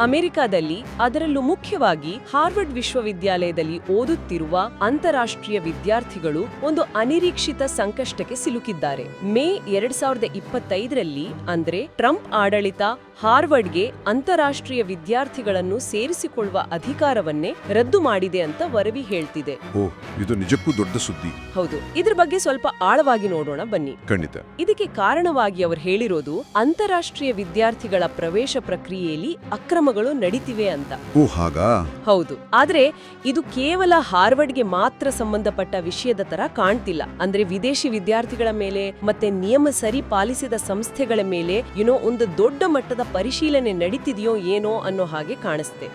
ಅಮೆರಿಕಾದಲ್ಲಿ ಅದರಲ್ಲೂ ಮುಖ್ಯವಾಗಿ ಹಾರ್ವರ್ಡ್ ವಿಶ್ವವಿದ್ಯಾಲಯದಲ್ಲಿ ಓದುತ್ತಿರುವ ಅಂತಾರಾಷ್ಟ್ರೀಯ ವಿದ್ಯಾರ್ಥಿಗಳು ಒಂದು ಅನಿರೀಕ್ಷಿತ ಸಂಕಷ್ಟಕ್ಕೆ ಸಿಲುಕಿದ್ದಾರೆ. ಮೇ ಎರಡ್ ಸಾವಿರದ ಇಪ್ಪತ್ತೈದರಲ್ಲಿ ಅಂದ್ರೆ ಟ್ರಂಪ್ ಆಡಳಿತ ಹಾರ್ವರ್ಡ್ಗೆ ಅಂತಾರಾಷ್ಟ್ರೀಯ ವಿದ್ಯಾರ್ಥಿಗಳನ್ನು ಸೇರಿಸಿಕೊಳ್ಳುವ ಅಧಿಕಾರವನ್ನೇ ರದ್ದು ಮಾಡಿದೆ ಅಂತ ವರದಿ ಹೇಳ್ತಿದೆ. ಓ ಇದು ನಿಜಕ್ಕೂ ದೊಡ್ಡ ಸುದ್ದಿ. ಹೌದು ಇದ್ರ ಬಗ್ಗೆ ಸ್ವಲ್ಪ ಆಳವಾಗಿ ನೋಡೋಣ ಬನ್ನಿ. ಖಂಡಿತ. ಇದಕ್ಕೆ ಕಾರಣವಾಗಿ ಅವರು ಹೇಳಿರೋದು ಅಂತಾರಾಷ್ಟ್ರೀಯ ವಿದ್ಯಾರ್ಥಿಗಳ ಪ್ರವೇಶ ಪ್ರಕ್ರಿಯೆಯಲ್ಲಿ ಅಕ್ರಮಗಳು ನಡೀತಿವೆ ಅಂತ. ಓ ಹಾಗಾ? ಹೌದು. ಆದ್ರೆ ಇದು ಕೇವಲ ಹಾರ್ವರ್ಡ್ಗೆ ಮಾತ್ರ ಸಂಬಂಧಪಟ್ಟ ವಿಷಯದ ತರ ಕಾಣ್ತಿಲ್ಲ. ಅಂದ್ರೆ ವಿದೇಶಿ ವಿದ್ಯಾರ್ಥಿಗಳ ಮೇಲೆ ಮತ್ತೆ ನಿಯಮ ಸರಿ ಪಾಲಿಸಿದ ಸಂಸ್ಥೆಗಳ ಮೇಲೆ ಏನೋ ಒಂದು ದೊಡ್ಡ ಮಟ್ಟದ ಪರಿಶೀಲನೆ ನಡೀತಿದೆಯೋ ಏನೋ ಅನ್ನೋ ಹಾಗೆ ಕಾಣಿಸ್ತೆ.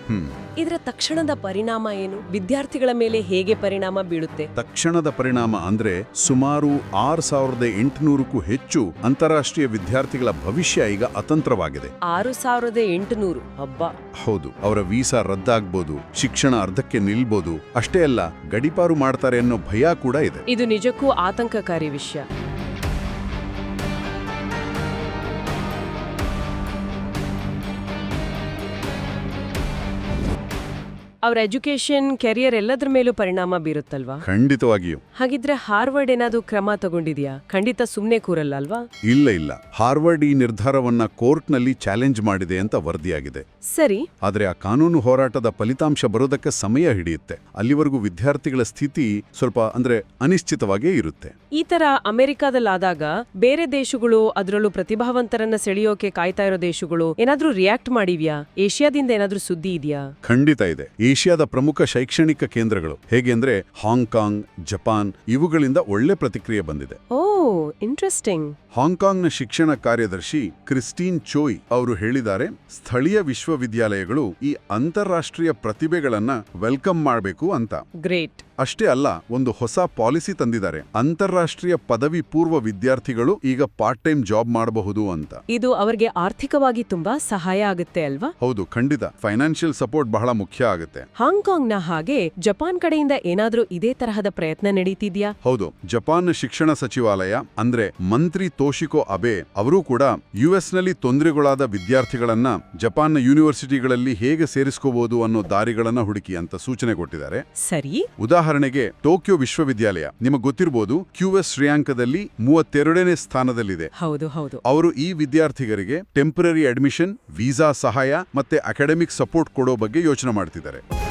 ಇದರ ತಕ್ಷಣದ ಪರಿಣಾಮ ಏನು? ವಿದ್ಯಾರ್ಥಿಗಳ ಮೇಲೆ ಹೇಗೆ ಪರಿಣಾಮ ಬೀಳುತ್ತೆ? ತಕ್ಷಣದ ಪರಿಣಾಮ ಅಂದ್ರೆ ಸುಮಾರು ಆರು ಸಾವಿರದ ಎಂಟುನೂರಕ್ಕೂ ಹೆಚ್ಚು ಅಂತಾರಾಷ್ಟ್ರೀಯ ವಿದ್ಯಾರ್ಥಿಗಳ ಭವಿಷ್ಯ ಈಗ ಅತಂತ್ರವಾಗಿದೆ. ಆರು ಸಾವಿರದ ಎಂಟುನೂರು. ಹಬ್ಬ. ಹೌದು ಅವರ ವೀಸಾ ರದ್ದಾಗ್ಬೋದು ಶಿಕ್ಷಣ ಅರ್ಧಕ್ಕೆ ನಿಲ್ಬೋದು ಅಷ್ಟೇ ಅಲ್ಲ ಗಡಿಪಾರು ಮಾಡ್ತಾರೆ ಅನ್ನೋ ಭಯ ಕೂಡ ಇದೆ. ಇದು ನಿಜಕ್ಕೂ ಆತಂಕಕಾರಿ ವಿಷಯ. ಅವ್ರ ಎಜುಕೇಶನ್ ಕೆರಿಯರ್ ಎಲ್ಲದ್ರ ಮೇಲೂ ಪರಿಣಾಮ ಬೀರುತ್ತಲ್ವಾ? ಖಂಡಿತವಾಗಿಯೂ. ಹಾಗಿದ್ರೆ ಹಾರ್ವರ್ಡ್ ಏನಾದ್ರೂ ಕ್ರಮ ತಗೊಂಡಿದ್ಯಾ? ಖಂಡಿತ ಸುಮ್ನೆ ಕೂರಲ್ಲ ಅಲ್ವಾ ಇಲ್ಲ ಇಲ್ಲ. ಹಾರ್ವರ್ಡ್ ಈ ನಿರ್ಧಾರವನ್ನ ಕೋರ್ಟ್ನಲ್ಲಿ ಚಾಲೆಂಜ್ ಮಾಡಿದೆ ಅಂತ ವರದಿಯಾಗಿದೆ. ಸರಿ. ಆದರೆ ಆ ಕಾನೂನು ಹೋರಾಟದ ಫಲಿತಾಂಶ ಬರೋದಕ್ಕೆ ಸಮಯ ಹಿಡಿಯುತ್ತೆ. ಅಲ್ಲಿವರೆಗೂ ವಿದ್ಯಾರ್ಥಿಗಳ ಸ್ಥಿತಿ ಸ್ವಲ್ಪ ಅಂದ್ರೆ ಅನಿಶ್ಚಿತವಾಗಿಯೇ ಇರುತ್ತೆ. ಈ ತರ ಅಮೆರಿಕಾದಲ್ಲಾದಾಗ ಬೇರೆ ದೇಶಗಳು ಅದರಲ್ಲೂ ಪ್ರತಿಭಾವಂತರನ್ನ ಸೆಳೆಯೋಕೆ ಕಾಯ್ತಾ ಇರೋ ದೇಶಗಳು ಏನಾದ್ರೂ ರಿಯಾಕ್ಟ್ ಮಾಡಿವ್ಯಾ? ಏಷ್ಯಾದಿಂದ ಏನಾದ್ರೂ ಸುದ್ದಿ ಇದೆಯಾ? ಖಂಡಿತ ಇದೆ. ಏಷ್ಯಾದ ಪ್ರಮುಖ ಶೈಕ್ಷಣಿಕ ಕೇಂದ್ರಗಳು. ಹೇಗೆಂದ್ರೆ ಹಾಂಗ್ಕಾಂಗ್ ಜಪಾನ್ ಇವುಗಳಿಂದ ಒಳ್ಳೆ ಪ್ರತಿಕ್ರಿಯೆ ಬಂದಿದೆ. ಓ ಇಂಟ್ರೆಸ್ಟಿಂಗ್. ಹಾಂಗ್ಕಾಂಗ್ನ ಶಿಕ್ಷಣ ಕಾರ್ಯದರ್ಶಿ ಕ್ರಿಸ್ಟೀನ್ ಚೋಯ್ ಅವರು ಹೇಳಿದ್ದಾರೆ ಸ್ಥಳೀಯ ವಿಶ್ವವಿದ್ಯಾಲಯಗಳು ಈ ಅಂತಾರಾಷ್ಟ್ರೀಯ ಪ್ರತಿಭೆಗಳನ್ನ ವೆಲ್ಕಮ್ ಮಾಡಬೇಕು ಅಂತ. ಗ್ರೇಟ್. ಅಷ್ಟೇ ಅಲ್ಲ ಒಂದು ಹೊಸ ಪಾಲಿಸಿ ತಂದಿದ್ದಾರೆ. ಅಂತಾರಾಷ್ಟ್ರೀಯ ಪದವಿ ಪೂರ್ವ ವಿದ್ಯಾರ್ಥಿಗಳು ಈಗ ಪಾರ್ಟ್ ಟೈಮ್ ಜಾಬ್ ಮಾಡಬಹುದು ಅಂತ. ಇದು ಅವರಿಗೆ ಆರ್ಥಿಕವಾಗಿ ತುಂಬಾ ಸಹಾಯ ಆಗುತ್ತೆ ಅಲ್ವಾ? ಹೌದು ಖಂಡಿತ. ಫೈನಾನ್ಷಿಯಲ್ ಸಪೋರ್ಟ್ ಬಹಳ ಮುಖ್ಯ ಆಗುತ್ತೆ. ಹಾಂಗ್ಕಾಂಗ್ನ ಹಾಗೆ ಜಪಾನ್ ಕಡೆಯಿಂದ ಏನಾದ್ರೂ ಇದೇ ತರಹದ ಪ್ರಯತ್ನ ನಡೀತಿದ್ಯಾ? ಹೌದು ಜಪಾನ್ ಶಿಕ್ಷಣ ಸಚಿವಾಲಯ ಅಂದ್ರೆ ಮಂತ್ರಿ ತೋಶಿಕೋ ಅಬೆ ಅವರೂ ಕೂಡ ಯುಎಸ್ನಲ್ಲಿ ತೊಂದರೆಗೊಳಾದ ವಿದ್ಯಾರ್ಥಿಗಳನ್ನ ಜಪಾನ್ನ ಯೂನಿವರ್ಸಿಟಿಗಳಲ್ಲಿ ಹೇಗೆ ಸೇರಿಸ್ಕೋಬಹುದು ಅನ್ನೋ ದಾರಿಗಳನ್ನ ಹುಡುಕಿ ಅಂತ ಸೂಚನೆ ಕೊಟ್ಟಿದ್ದಾರೆ. ಸರಿ. ಉದಾಹರಣೆಗೆ ಟೋಕಿಯೋ ವಿಶ್ವವಿದ್ಯಾಲಯ. ನಿಮಗೆ ಗೊತ್ತಿರಬಹುದು ಕ್ಯೂಎಸ್ ಶ್ರೇಯಾಂಕದಲ್ಲಿ ಮೂವತ್ತೆರಡನೇ ಸ್ಥಾನದಲ್ಲಿದೆ. ಹೌದು ಹೌದು. ಅವರು ಈ ವಿದ್ಯಾರ್ಥಿಗಳಿಗೆ ಟೆಂಪರರಿ ಅಡ್ಮಿಷನ್ ವೀಸಾ ಸಹಾಯ ಮತ್ತೆ ಅಕಾಡೆಮಿಕ್ ಸಪೋರ್ಟ್ ಕೊಡೋ ಬಗ್ಗೆ ಯೋಚನೆ ಮಾಡ್ತಿದ್ದಾರೆ.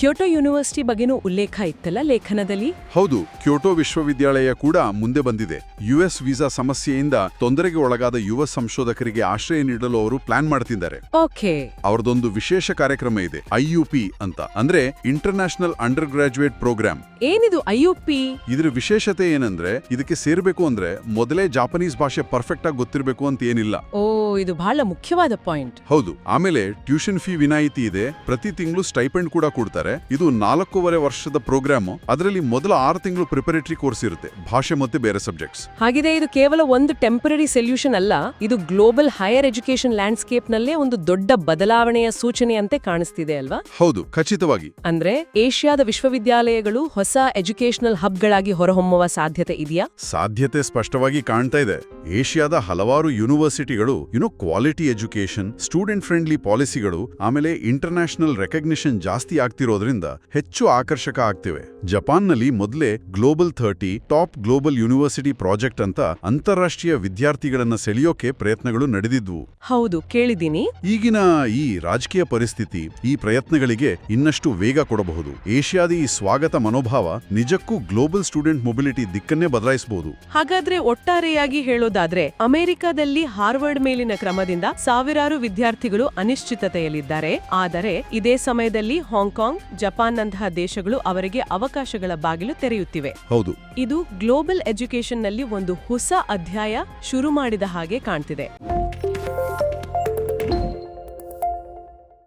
ಕ್ಯೋಟೋ ಯೂನಿವರ್ಸಿಟಿ ಬಗ್ಗೆನೂ ಉಲ್ಲೇಖ ಇತ್ತಲ್ಲ ಲೇಖನದಲ್ಲಿ? ಹೌದು ಕ್ಯೋಟೋ ವಿಶ್ವವಿದ್ಯಾಲಯ ಕೂಡ ಮುಂದೆ ಬಂದಿದೆ. ಯುಎಸ್ ವೀಸಾ ಸಮಸ್ಯೆಯಿಂದ ತೊಂದರೆಗೆ ಒಳಗಾದ ಯುವ ಸಂಶೋಧಕರಿಗೆ ಆಶ್ರಯ ನೀಡಲು ಅವರು ಪ್ಲಾನ್ ಮಾಡ್ತಿದ್ದಾರೆ. ಓಕೆ. ಅವರದೊಂದು ವಿಶೇಷ ಕಾರ್ಯಕ್ರಮ ಇದೆ ಐಯುಪಿ ಅಂತ. ಅಂದ್ರೆ ಇಂಟರ್ನ್ಯಾಷನಲ್ ಅಂಡರ್ ಗ್ರಾಜುಯೇಟ್ ಪ್ರೋಗ್ರಾಮ್ ಏನಿದು ಐಯುಪಿ? ಇದ್ರ ವಿಶೇಷತೆ ಏನಂದ್ರೆ ಇದಕ್ಕೆ ಸೇರ್ಬೇಕು ಅಂದ್ರೆ ಮೊದಲೇ ಜಾಪನೀಸ್ ಭಾಷೆ ಪರ್ಫೆಕ್ಟ್ ಆಗಿ ಗೊತ್ತಿರಬೇಕು ಅಂತ ಏನಿಲ್ಲ. ಓ. ಇದು ಬಹಳ ಮುಖ್ಯವಾದ ಪಾಯಿಂಟ್. ಹೌದು ಆಮೇಲೆ ಟ್ಯೂಷನ್ ಫೀ ವಿನಾಯಿತಿ ಇದೆ. ಪ್ರತಿ ತಿಂಗಳು ಸ್ಟೈಪೆಂಡ್ ಕೂಡ ಕೊಡ್ತಾರೆ. ಇದು ನಾಲ್ಕೂವರೆ ವರ್ಷದ ಪ್ರೋಗ್ರಾಮ್. ಅದರಲ್ಲಿ ಮೊದಲ ಆರು ತಿಂಗಳು ಪ್ರಿಪರೇಟರಿ ಕೋರ್ಸ್ ಇರುತ್ತೆ. ಭಾಷೆ ಮತ್ತೆ ಬೇರೆ ಸಬ್ಜೆಕ್ಟ್ಸ್. ಹಾಗಿದೆ ಇದು ಕೇವಲ ಒಂದು ಟೆಂಪರರಿ ಸೊಲ್ಯೂಷನ್ ಅಲ್ಲ ಇದು ಗ್ಲೋಬಲ್ ಹೈಯರ್ ಎಜುಕೇಶನ್ ಲ್ಯಾಂಡ್ಸ್ಕೇಪ್ ನಲ್ಲೇ ಒಂದು ದೊಡ್ಡ ಬದಲಾವಣೆಯ ಸೂಚನೆಯಂತೆ ಕಾಣಿಸ್ತಿದೆ ಅಲ್ವಾ? ಹೌದು ಖಚಿತವಾಗಿ. ಅಂದ್ರೆ ಏಷ್ಯಾದ ವಿಶ್ವವಿದ್ಯಾಲಯಗಳು ಹೊಸ ಎಜುಕೇಶನಲ್ ಹಬ್ಗಳಾಗಿ ಹೊರಹೊಮ್ಮುವ ಸಾಧ್ಯತೆ ಇದೆಯಾ? ಸಾಧ್ಯತೆ ಸ್ಪಷ್ಟವಾಗಿ ಕಾಣ್ತಾ ಇದೆ. ಏಷ್ಯಾದ ಹಲವಾರು ಯೂನಿವರ್ಸಿಟಿಗಳು you know quality education student friendly ಪಾಲಿಸಿಗಳು ಆಮೇಲೆ ಇಂಟರ್ನ್ಯಾಷನಲ್ ರೆಕಗ್ನಿಷನ್ ಜಾಸ್ತಿ ಆಗ್ತಿರೋದ್ರಿಂದ ಹೆಚ್ಚು ಆಕರ್ಷಕ ಆಗ್ತಿವೆ. ಜಪಾನ್ನಲ್ಲಿ ಮೊದಲೇ global thirty top global university project ಅಂತ ಅಂತಾರಾಷ್ಟ್ರೀಯ ವಿದ್ಯಾರ್ಥಿಗಳನ್ನ ಸೆಳೆಯೋಕೆ ಪ್ರಯತ್ನಗಳು ನಡೆದಿದ್ವು. ಹೌದು ಕೇಳಿದ್ದೀನಿ. ಈಗಿನ ಈ ರಾಜಕೀಯ ಪರಿಸ್ಥಿತಿ ಈ ಪ್ರಯತ್ನಗಳಿಗೆ ಇನ್ನಷ್ಟು ವೇಗ ಕೊಡಬಹುದು. ಏಷ್ಯಾದ ಈ ಸ್ವಾಗತ ಮನೋಭಾವ ನಿಜಕ್ಕೂ ಗ್ಲೋಬಲ್ ಸ್ಟೂಡೆಂಟ್ ಮೊಬಿಲಿಟಿ ದಿಕ್ಕನ್ನೇ ಬದಲಾಯಿಸಬಹುದು ಹಾಗಾದ್ರೆ ಒಟ್ಟಾರೆಯಾಗಿ ಹೇಳೋದಾದ್ರೆ ಅಮೆರಿಕದಲ್ಲಿ ಹಾರ್ವರ್ಡ್ ಮೇಲಿನ ಕ್ರಮದಿಂದ ಸಾವಿರಾರು ವಿದ್ಯಾರ್ಥಿಗಳು ಅನಿಶ್ಚಿತತೆಯಲ್ಲಿದ್ದಾರೆ. ಆದರೆ ಇದೇ ಸಮಯದಲ್ಲಿ ಹಾಂಗ್ಕಾಂಗ್ ಜಪಾನ್ನಂತಹ ದೇಶಗಳು ಅವರಿಗೆ ಅವಕಾಶಗಳ ಬಾಗಿಲು ತೆರೆಯುತ್ತಿವೆ. ಹೌದು. ಇದು ಗ್ಲೋಬಲ್ ಎಜುಕೇಶನ್ನಲ್ಲಿ ಒಂದು ಹೊಸ ಅಧ್ಯಾಯ ಶುರು ಮಾಡಿದ ಹಾಗೆ ಕಾಣ್ತಿದೆ.